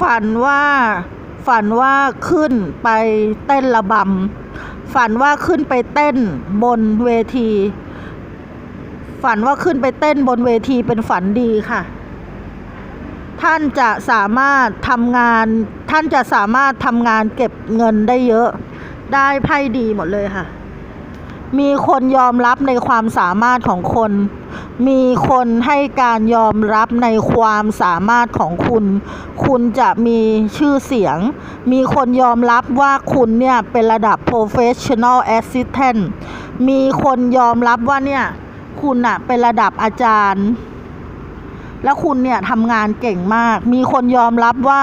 ฝันว่า ฝันว่าขึ้นไปเต้นระบำ ฝันว่าขึ้นไปเต้นบนเวที ฝันว่าขึ้นไปเต้นบนเวทีเป็นฝันดีค่ะ ท่านจะสามารถทำงาน ท่านจะสามารถทำงานเก็บเงินได้เยอะ ได้ไพ่ดีหมดเลยค่ะ มีคนยอมรับในความสามารถของคน มีคนให้การยอมรับในความสามารถของคุณ คุณจะมีชื่อเสียง มีคนยอมรับว่าคุณเนี่ยเป็นระดับ professional assistant มีคนยอมรับว่าเนี่ยคุณอะเป็นระดับอาจารย์ แล้วคุณเนี่ยทำงานเก่งมาก มีคนยอมรับว่า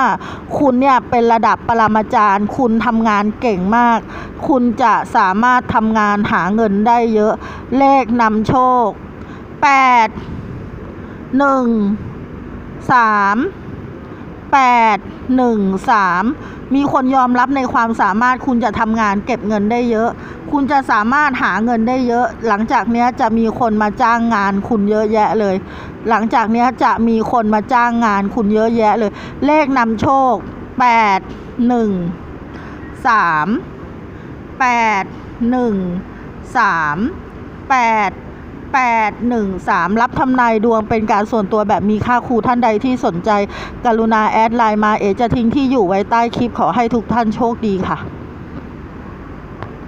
คุณเนี่ยเป็นระดับปรมาจารย์ คุณทำงานเก่งมาก คุณจะสามารถทำงานหาเงินได้เยอะ เลขนำโชคแปด หนึ่งสามแปดหนึ่งสามมีคนยอมรับในความสามารถคุณจะทำงานเก็บเงินได้เยอะ คุณจะสามารถหาเงินได้เยอะ หลังจากนี้จะมีคนมาจ้างงานคุณเยอะแยะเลย หลังจากนี้จะมีคนมาจ้างงานคุณเยอะแยะเลย เลขนำโชคแปดหนึ่งสามแปดหนึ่งสามรับทำนายดวงเป็นการส่วนตัวแบบมีค่าครูท่านใดที่สนใจ กรุณาแอดไลน์มาเอจะทิ้งที่อยู่ไว้ใต้คลิปขอให้ทุกท่านโชคดีค่ะ